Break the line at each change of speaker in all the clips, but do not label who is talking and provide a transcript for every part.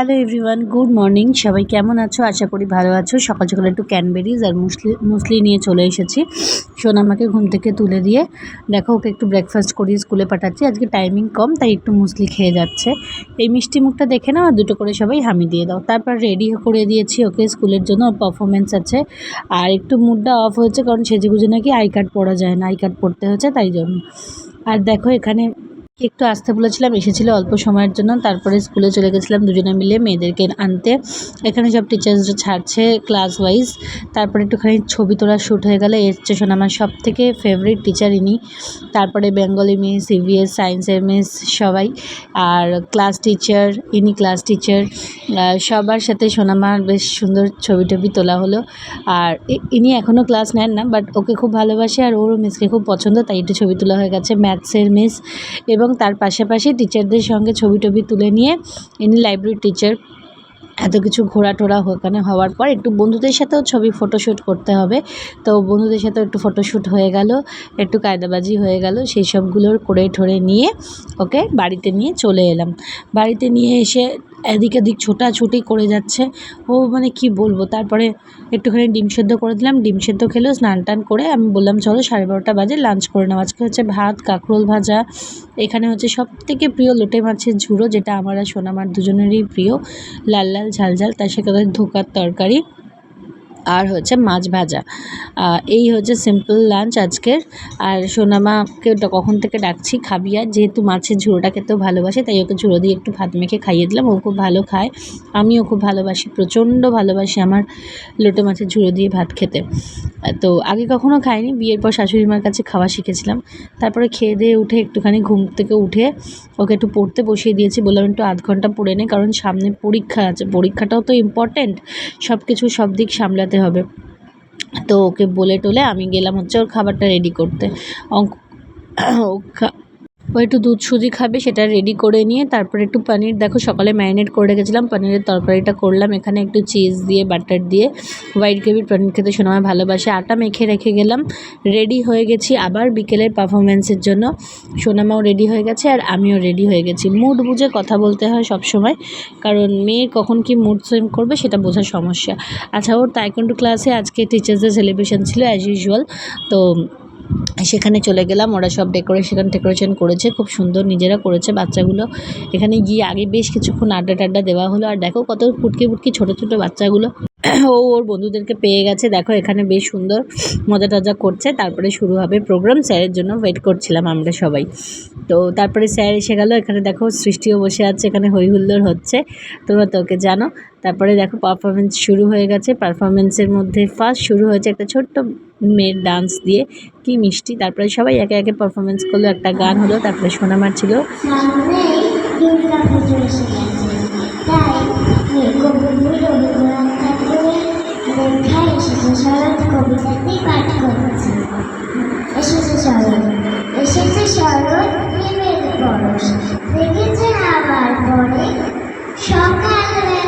Hello everyone good morning সবাই কেমন আছো? আশা করি ভালো আছো। সকাল সকাল একটু ক্যানবেরিজ আর মুসলি মুসলি নিয়ে চলে এসেছি। সোনামাকে ঘুম থেকে তুলে দিয়ে, দেখো ওকে একটু ব্রেকফাস্ট করিয়ে স্কুলে পাঠাচ্ছি। আজকে টাইমিং কম, তাই একটু মুসলি খেয়ে যাচ্ছে। এই মিষ্টি মুখটা দেখে নাও, আর দুটো করে সবাই হামি দিয়ে দাও। তারপর রেডি করে দিয়েছি ওকে স্কুলের জন্য। পারফরমেন্স আছে। আর একটু মুডটা অফ হয়েছে, কারণ সেজেগুজে নাকি আই কার্ড পড়া যায় না। আই কার্ড পড়তে হচ্ছে, তাই জন্য। আর দেখো এখানে একটু আসতে বলেছিলাম, এসেছিল অল্প সময়ের জন্য। তারপরে স্কুলে চলে গেছিলাম, দুজনে মিলে মেয়েদেরকে আনতে। এখানে সব টিচার্সরা ছাড়ছে ক্লাস ওয়াইজ তারপরে একটুখানি ছবি তোলা শ্যুট হয়ে গেলে। এর স্টেশন আমার সব থেকে ফেভারিট টিচার ইনি। তারপরে বেঙ্গলি মিস ইভিএস সায়েন্সের মিস সবাই। আর ক্লাস টিচার ইনি ক্লাস টিচার সবার সাথে সোনামার বেশ সুন্দর ছবি টবি তোলা হলো। আর ইনি এখনও ক্লাস নেন না বাট ওকে খুব ভালোবাসে আর ওর মিসকে খুব পছন্দ, তাই একটু ছবি তোলা হয়ে গেছে। ম্যাথসের মিস এবং এবং তার পাশাপাশি টিচারদের সঙ্গে ছবি টবি তুলে নিয়ে ইনি লাইব্রেরির টিচার এত কিছু ঘোরা টোরা ওখানে হওয়ার পর একটু বন্ধুদের সাথেও ছবি ফটোশ্যুট করতে হবে। তো বন্ধুদের সাথেও একটু ফটোশ্যুট হয়ে গেল, একটু কায়দাবাজি হয়ে গেল, সেই সবগুলোর করে ঠরে নিয়ে ওকে বাড়িতে নিয়ে চলে এলাম। বাড়িতে নিয়ে এসে এদিক এদিক ছোটাছুটি করে যাচ্ছে। ও মানে কি বলব? তারপরে একটুখানি ডিম সেদ্ধ করে দিলাম, ডিম সেদ্ধ খেলেও স্নান টান করে আমি বললাম, চলো সাড়ে বারোটা বাজে লাঞ্চ করে নেওয়া আজকে হচ্ছে ভাত, কাঁকরোল ভাজা। এখানে হচ্ছে সব থেকে প্রিয় লোটে মাছের ঝুড়ো, যেটা আমার আর সোনামার দুজনেরই প্রিয়। লাল লাল, ঝাল ঝাল, তার সাথে ধোকার তরকারি। আর হচ্ছে মাছ ভাজা। এই হচ্ছে সিম্পল লাঞ্চ আজকের আর সোনামাকে কখন থেকে ডাকছি? খাবি আর যেহেতু মাছের ঝুড়োটা খেতেও ভালোবাসে, তাই ওকে ঝুড়ো দিয়ে একটু ভাত মেখে খাইয়ে দিলাম। ও খুব ভালো খায়। আমিও খুব ভালোবাসি, প্রচণ্ড ভালোবাসি আমার লোটে মাছের ঝুড়ো দিয়ে ভাত খেতে। তো আগে কখনো খাইনি, বিয়ের পর শাশুড়ি মার কাছে খাওয়া শিখেছিলাম। তারপরে খেয়ে দিয়ে উঠে একটুখানি ঘুম থেকে উঠে ওকে একটু পড়তে বসিয়ে দিয়েছি। বললাম একটু আধ ঘণ্টা পড়ে নে, কারণ সামনে পরীক্ষা আছে। পরীক্ষাটাও তো ইম্পর্টেন্ট সব কিছু সব দিক সামলাতে হবে। তো ওকে বলে টোলে আমি গেলাম হচ্ছে ওর খাবারটা রেডি করতে। ও একটু দুধ সুজি খাবে, সেটা রেডি করে নিয়ে তারপরে একটু পনির, দেখো সকালে ম্যারিনেট করে রেখেছিলাম, পনিরের তরকারিটা করলাম, এখানে একটু চিজ দিয়ে বাটার দিয়ে হোয়াইট গ্রেভির পনির খেতে সময় ভালোবাসে, আটা মেখে রেখে গেলাম রেডি হয়ে গেছি আবার বিকেলের পারফরমেন্সের জন্য, সোনামাও রেডি হয়ে গেছে আর আমিও রেডি হয়ে গেছি। মুড বুঝে কথা বলতে হয় সব সময় কারণ মেয়ের কখন কি মুড সুইং করবে সেটা বোঝার সমস্যা। আচ্ছা ওর তাইকন্ডু ক্লাসে আজকে টিচার্সদের সেলিব্রেশন ছিল অ্যাজ ইউজুয়াল তো সেখানে চলে গেলাম। ওরা সব ডেকোরেশন টেকোরেশন করেছে, খুব সুন্দর নিজেরা করেছে বাচ্চাগুলো। এখানে গিয়ে আগে বেশ কিছুক্ষণ আড্ডা টাড্ডা দেওয়া হলো। আর দেখো কত ফুটকি ফুটকি ছোটো ছোটো বাচ্চাগুলো। ও ওর বন্ধুদেরকে পেয়ে গেছে। দেখো এখানে বেশ সুন্দর মজা টজা করছে। তারপরে শুরু হবে প্রোগ্রাম স্যারের জন্য ওয়েট করছিলাম আমরা সবাই। তো তারপরে স্যার এসে গেল। এখানে দেখো সৃষ্টিও বসে আছে। এখানে হই হুল্লোড় হচ্ছে। তোমরা তোকে জানো। তারপরে দেখো পারফরমেন্স শুরু হয়ে গেছে। পারফরমেন্সের মধ্যে ফার্স্ট শুরু হয়েছে একটা ছোট্ট মেয়ের ডান্স দিয়ে। কি মিষ্টি। তারপরে সবাই একে একে পারফরমেন্স করল, একটা গান হলো, তারপরে সোনামার ছিল
কবিতাটি এসেছে শরৎ এসেছে শরৎ প্রেমের পরশ দেখেছে আবার পরে সকালবেলায় ঘাসে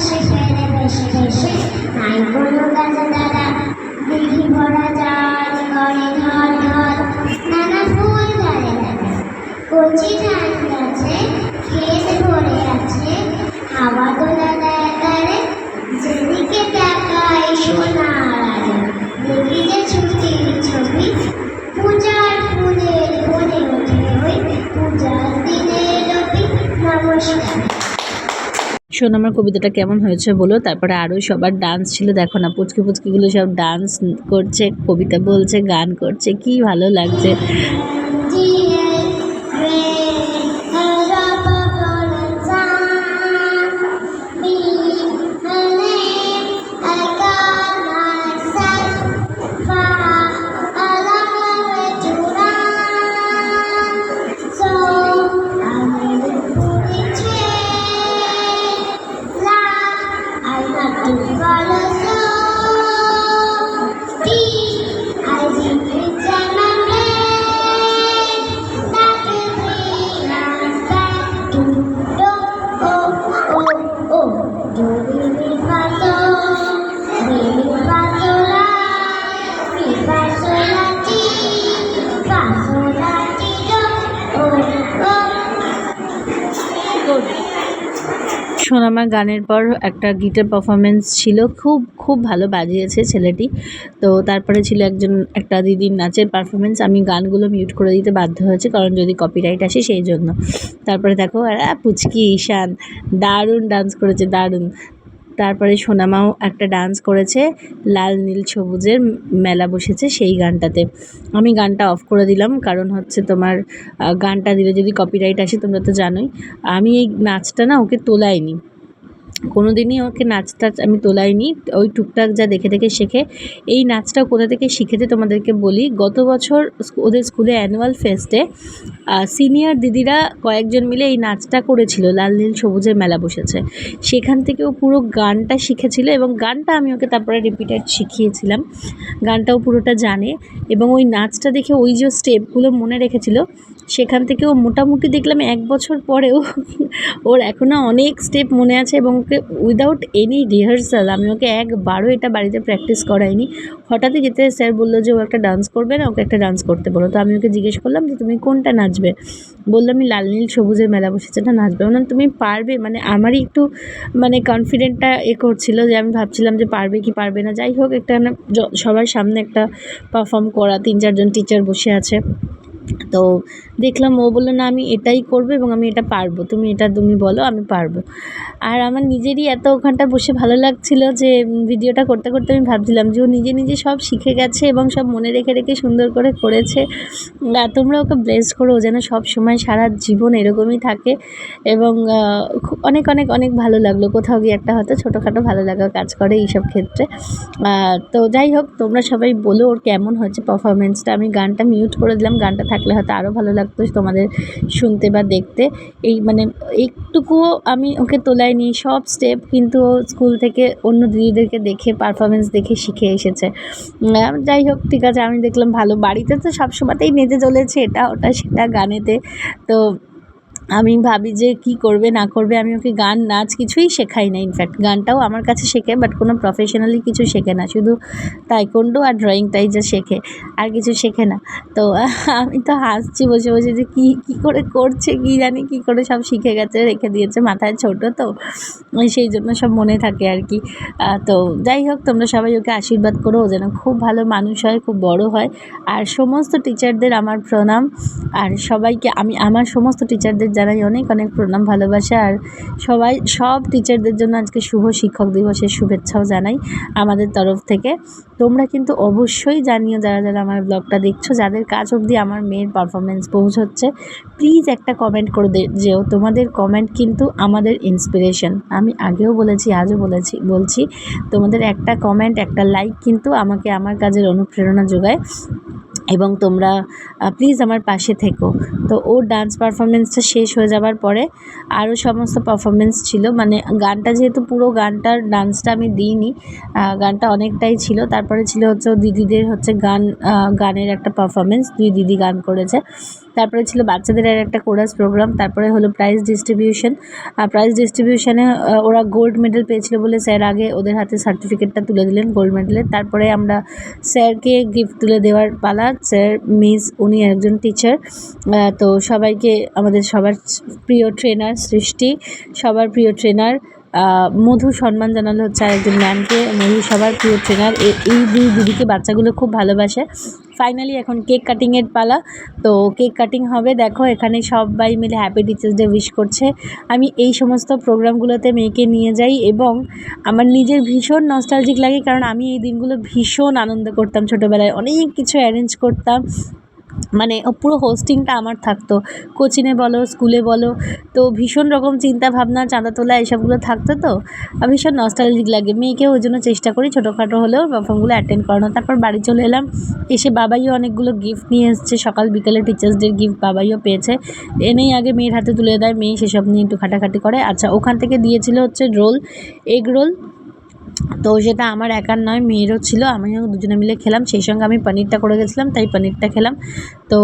বাতাসে বাতাসে ফেরে বেশে বেশে
শোন আমার কবিতাটা কেমন হয়েছে বলো। তারপরে আরও সবার ডান্স ছিল। দেখো না, পুচকি পুচকিগুলো সব ডান্স করছে, কবিতা বলছে, গান করছে, কি ভালো লাগছে। সোনামা গানের পর একটা গিটার পারফরমেন্স ছিল। খুব খুব ভালো বাজিয়েছে ছেলেটি। তো তারপরে ছিল একজন, একটা দিদির নাচের পারফরমেন্স আমি গানগুলো মিউট করে দিতে বাধ্য হয়েছে, কারণ যদি কপিরাইট আসে সেই জন্য। তারপরে দেখো আর পুচকি, ঈশান, দারুণ ডান্স করেছে, দারুণ। তারপরে সোনামাও একটা ডান্স করেছে, লাল, নীল, সবুজের মেলা বসেছে সেই গানটাতে। আমি গানটা অফ করে দিলাম, কারণ হচ্ছে তোমার গানটা দিলে যদি কপিরাইট আসে তোমরা তো জানোই। আমি এই নাচটা না ওকে তোলাইনি। কোনো দিনই ওকে নাচটা আমি তোলাইনি। ওই টুকটাক যা দেখে দেখে শেখে। এই নাচটা কোথা থেকে শিখেছে তোমাদেরকে বলি। গত বছর ওদের স্কুলে অ্যানুয়াল ফেস্টে সিনিয়র দিদিরা কয়েকজন মিলে এই নাচটা করেছিল। লাল, নীল, সবুজের মেলা বসেছে। সেখান থেকে ও পুরো গানটা শিখেছিল এবং গানটা আমি ওকে তারপরে রিপিটেড শিখিয়েছিলাম। গানটাও পুরোটা জানে এবং ওই নাচটা দেখে ওই যে স্টেপগুলো মনে রেখেছিল সেখান থেকে ও মোটামুটি দেখলাম এক বছর পরেও ওর এখনও অনেক স্টেপ মনে আছে এবং ওকে উইদাউট এনি রিহার্সাল আমি ওকে একবারও এটা বাড়িতে প্র্যাকটিস করাইনি। হঠাৎই যেতে স্যার বলল যে ও একটা ডান্স করবে না, ওকে একটা ডান্স করতে বলো। তো আমি ওকে জিজ্ঞেস করলাম যে তুমি কোনটা নাচবে? বলল আমি লাল, নীল, সবুজের মেলা বসেছে না নাচবে। মানে তুমি পারবে? মানে আমারই একটু মানে কনফিডেন্টটা এ করছিল যে আমি ভাবছিলাম যে পারবে কি পারবে না। যাই হোক, একটা না সবার সামনে একটা পারফর্ম করা, তিন, চারজন টিচার বসে আছে। তো দেখলাম ও বলল, না, আমি এটাই করব এবং আমি এটা পারব। তুমি এটা তুমি বলো, আমি পারব। আর আমার নিজেরই এত ওখানটা বসে ভালো লাগছিল যে ভিডিওটা করতে করতে আমি ভাবছিলাম যে, ও নিজে নিজে সব শিখে গেছে এবং সব মনে রেখে রেখে সুন্দর করে করেছে। আর তোমরা ওকে ব্লেস করো যেন সব সময় সারা জীবন এরকমই থাকে এবং অনেক অনেক অনেক ভালো লাগল। কোথাও গিয়ে একটা হয়তো ছোটোখাটো ভালো লাগা কাজ করে এইসব ক্ষেত্রে। তো যাই হোক, তোমরা সবাই বলো ওর কেমন হয়েছে পারফরমেন্সটা আমি গানটা মিউট করে দিলাম, গানটা থাকলে হয়তো আরও ভালো লাগতো। তোমাদের শুনতে বা দেখতে। এই মানে একটুকুও আমি ওকে তোলাইনি, সব স্টেপ কিন্তু ও স্কুল থেকে অন্য দিদিদেরকে দেখে পারফরমেন্স দেখে শিখে এসেছে। যাই হোক, ঠিক আছে, আমি দেখলাম ভালো। বাড়িতে তো সবসময়তেই নেচে চলেছে, এটা ওটা সেটা গানেতে। তো আমি ভাবি যে কি করবে, না করবে, আমি ওকে গান, নাচ কিছুই শেখাই না ইনফ্যাক্ট গানটাও আমার কাছে শেখে বাট কোনো প্রফেশনালি কিছু শেখে না, শুধু তাইকন্ডো আর ড্রয়িংটাই যা শেখে, আর কিছু শেখে না। তো আমি তো হাসছি বসে বসে যে কী কী করে করছে, কী জানি কী করে সব শিখে গেছে, রেখে দিয়েছে, মাথায় ছোটো তো, সেই জন্য সব মনে থাকে আর কি। তো যাই হোক, তোমরা সবাই ওকে আশীর্বাদ করো, ও যেন খুব ভালো মানুষ হয়, খুব বড় হয়। আর সমস্ত টিচারদের আমার প্রণাম, আর সবাইকে আমি, আমার সমস্ত টিচারদের জানাই অনেক অনেক প্রণাম, ভালোবাসা। আর সবাই, সব টিচারদের জন্য আজকে শুভ শিক্ষক দিবসের শুভেচ্ছাও জানাই আমাদের তরফ থেকে। তোমরা কিন্তু অবশ্যই জানিও যারা যারা আমার ব্লগটা দেখছ, যাদের কাজ অবধি আমার মেয়ের পারফরমেন্স পৌঁছচ্ছে প্লিজ একটা কমেন্ট করে যেও। তোমাদের কমেন্ট কিন্তু আমাদের ইন্সপিরেশন আমি আগেও বলেছি, আজও বলেছি, বলছি, তোমাদের একটা কমেন্ট একটা লাইক কিন্তু আমাকে আমার কাজের অনুপ্রেরণা যোগায়। এবং তোমরা প্লিজ আমার পাশে থেকো। তো ওর ডান্স পারফরমেন্সটা শেষ হয়ে যাবার পরে আরও সমস্ত পারফরমেন্স ছিল। মানে গানটা যেহেতু পুরো গানটার ডান্সটা আমি দিইনি গানটা অনেকটাই ছিল। তারপরে ছিল হচ্ছে দিদিদের হচ্ছে গান গানের একটা পারফরমেন্স দুই দিদি গান করেছে। তারপরে ছিল বাচ্চাদের আর একটা কোরাস প্রোগ্রাম তারপরে হলো প্রাইজ ডিস্ট্রিবিউশন আর প্রাইজ ডিস্ট্রিবিউশনে ওরা গোল্ড মেডেল পেয়েছিল বলে স্যার আগে ওদের হাতে সার্টিফিকেটটা তুলে দিলেন গোল্ড মেডেলের তারপরে আমরা স্যারকে গিফট তুলে দেওয়ার পালা স্যার মিস উনি একজন টিচার তো সবাইকে আমাদের সবার প্রিয় ট্রেনার সৃষ্টি, সবার প্রিয় ট্রেনার মধু সম্মান জানালো হচ্ছে আরেকজন ম্যামকে, মধু সবার প্রিয় ট্রেনার এই দুই দিদিকে বাচ্চাগুলো খুব ভালোবাসে। ফাইনালি এখন কেক কাটিংয়ের পালা, তো কেক কাটিং হবে। দেখো, এখানে সবাই মিলে হ্যাপি টিচার্স ডে উইশ করছে। আমি এই সমস্ত প্রোগ্রামগুলোতে মেয়েকে নিয়ে যাই এবং আমার নিজের ভীষণ নস্টালজিক লাগে, কারণ আমি এই দিনগুলো ভীষণ আনন্দ করতাম ছোটোবেলায়। অনেক কিছু অ্যারেঞ্জ করতাম। মানে পুরো হোস্টিংটা আমার থাকতো। কোচিনে বলো, স্কুলে বলো, তো ভীষণ রকম চিন্তা ভাবনা চাঁদা তোলা এসবগুলো থাকতো তো। ভীষণ নস্টালজিক লাগে। মেয়েকে ওই জন্য চেষ্টা করি ছোটোখাটো হলেও পারফর্মগুলো অ্যাটেন্ড করানো তারপর বাড়ি চলে এলাম। এসে বাবাইও অনেকগুলো গিফট নিয়ে এসছে। সকাল, বিকেলে টিচার্স ডের গিফট বাবাইও পেয়েছে। এনেই আগে মেয়ের হাতে তুলে দেয়। মেয়ে সেসব নিয়ে একটু খাটাখাটি করে। আচ্ছা ওখান থেকে দিয়েছিল হচ্ছে রোল এগ রোল তো সেটা আমার একার নয় মেয়েরও ছিল। আমিও দুজনে মিলে খেলাম সেই সঙ্গে আমি পনিরটা করে গেছিলাম তাই পনিরটা খেলাম। তো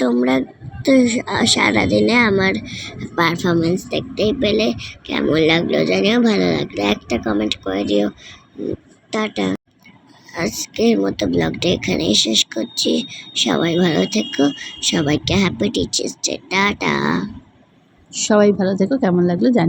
তোমরা তো সারাদিনে আমার পারফরমেন্স দেখতেই পেলে। কেমন লাগল জানিও ভালো লাগল একটা কমেন্ট করে দিও। টাটা। আজকের মতো ব্লগটা এখানেই শেষ করছি। সবাই ভালো থেকো সবাইকে হ্যাপি টিচার্স ডে টাটা।
সবাই ভালো থেকো কেমন লাগল জানি